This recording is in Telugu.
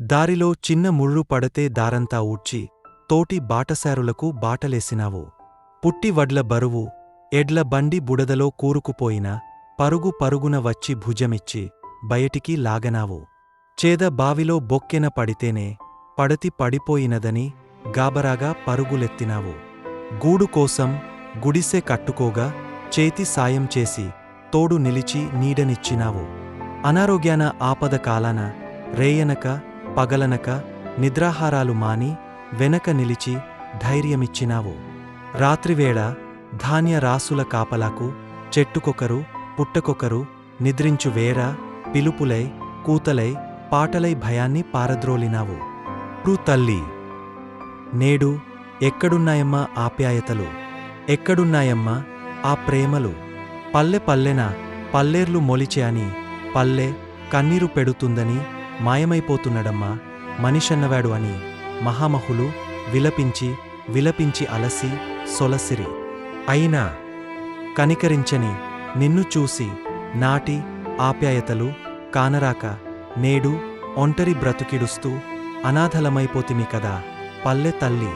దారిలో చిన్న ముళ్ళు పడితే దారంతా ఊడ్చి తోటి బాటసారులకు బాటలేసినావు. పుట్టి వడ్ల బరువు ఎడ్ల బండి బుడదలో కూరుకుపోయిన పరుగు పరుగున వచ్చి భుజమిచ్చి బయటికి లాగనావు. చేద బావిలో బొక్కెన పడితేనే పడతి పడిపోయినదని గాబరాగా పరుగులెత్తినావు. గూడు కోసం గుడిసె కట్టుకోగా చేతి సాయం చేసి తోడు నిలిచి నీడనిచ్చినావు. అనారోగ్యాన ఆపద కాలాన రేయనక పగలనక నిద్రాహారాలు మాని వెనక నిలిచి ధైర్యమిచ్చినావు. రాత్రివేళ ధాన్య రాసుల కాపలాకు చెట్టుకొకరు పుట్టకొకరు నిద్రించు వేరా పిలుపులై కూతలై పాటలై భయాన్ని పారద్రోలినావు. రు తల్లి! నేడు ఎక్కడున్నాయమ్మా ఆప్యాయతలు ఎక్కడున్నాయమ్మా ఆ ప్రేమలు? పల్లె పల్లెన పల్లేర్లు మొలిచే అని పల్లె కన్నీరు పెడుతుందని మాయమైపోతున్నాడమ్మా మనిషన్నవాడు అని మహామహులు విలపించి విలపించి అలసి సొలసిరి. అయినా కనికరించని నిన్ను చూసి నాటి ఆప్యాయతలు కానరాక నేడు ఒంటరి బ్రతుకిడుస్తూ అనాథలమైపోతిమి కదా పల్లె తల్లి.